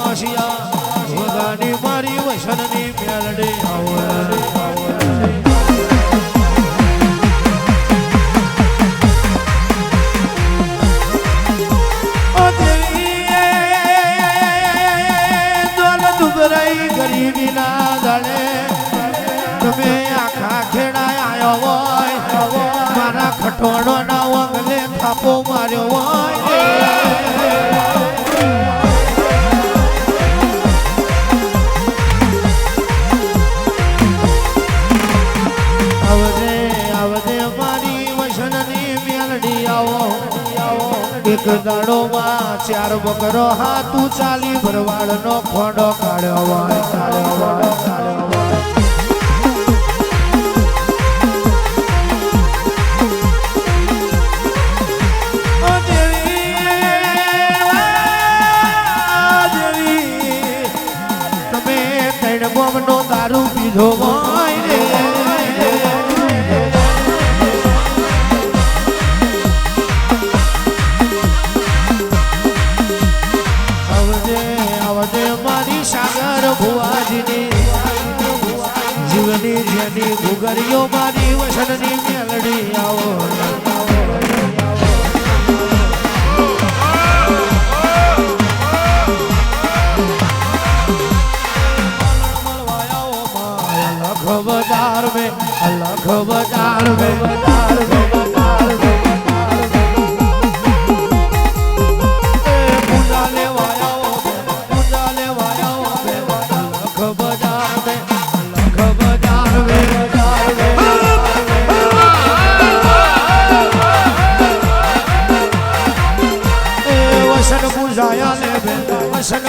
માસિયા ભગાની મારી વસનની મેલડી આવડે. આવડે ટોણો એક દાડોમાં ચાર બકરો હાથું ચાલી ભરવાડનો ખોડો કાઢ્યો હોય કાઢ્યો હોય જેની ઘુગરીઓ મારી વસણની મેલડી આવો. બજાર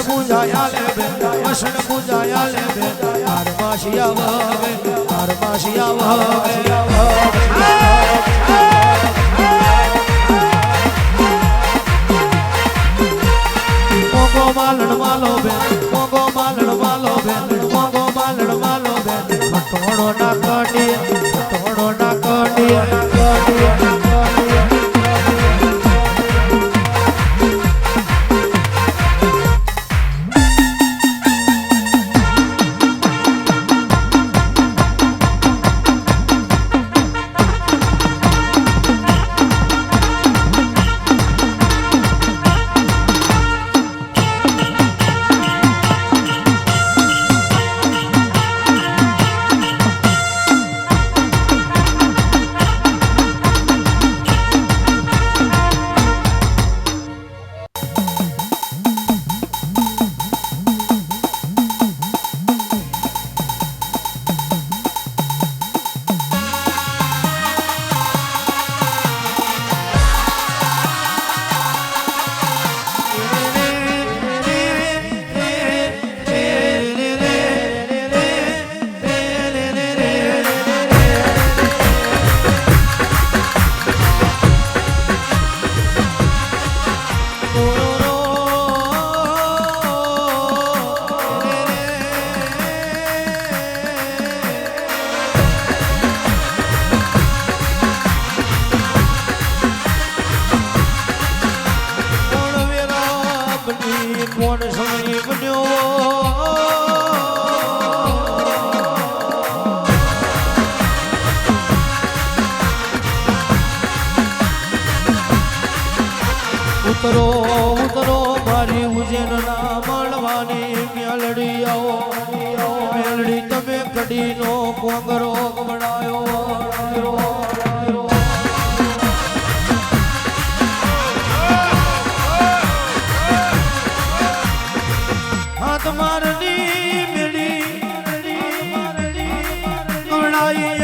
પૂજાયા લે બે વસન પૂજાયા લે બે તાર માશિયા વવે તાર માશિયા વવે મોગો માલણ માલો બે મોગો માલણ માલો બે મોગો માલણ માલો બે ખટોડો ના ઉતરો ઉતરો મારી ઉજેન ના મળવાની મેલડી આવો. મેલડી તમે કડીનો કોંગરો બનાયો હાથ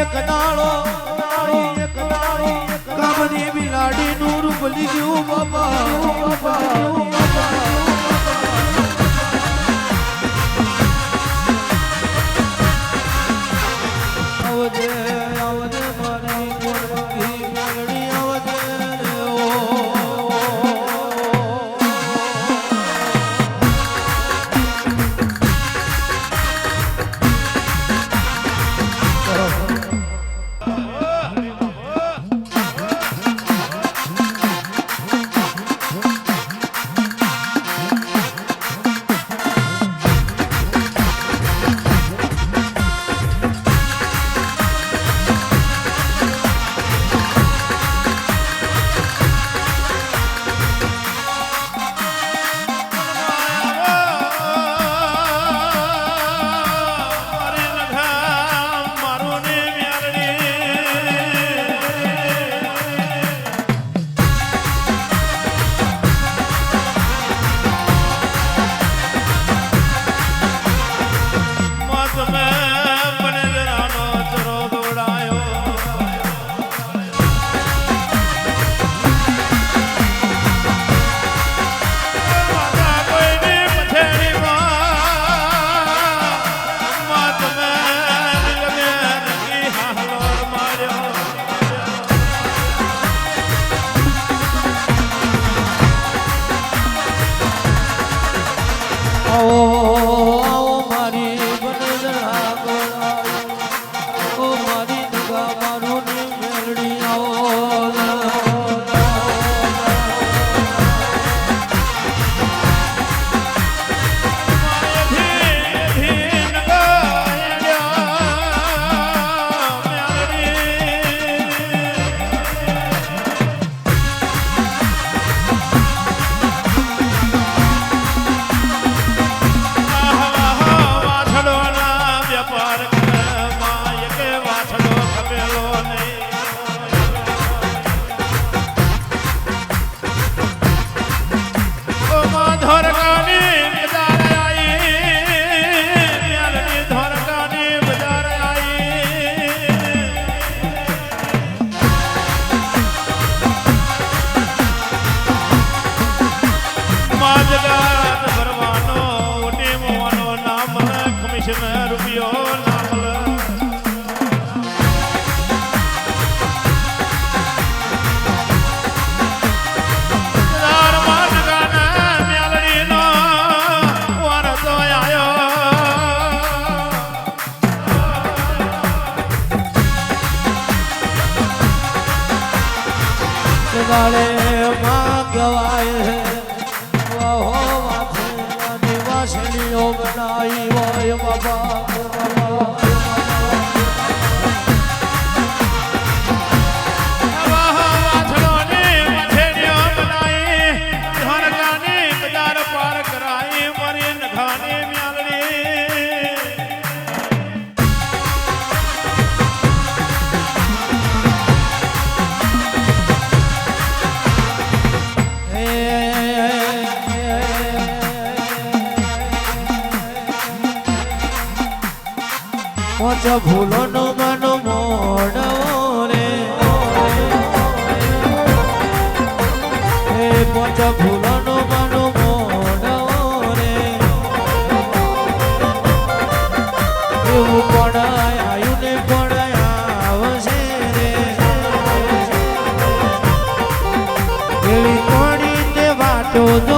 એક દાડો નું રૂપ લીધું બાપા. Oh. બનાવી હોય બાબા પોચ નો મન મોડવો રે. એ પોચ ફૂલોનું મન મોડવો રે. એવું પડાયું ને પડાયા રે. એવી તે જો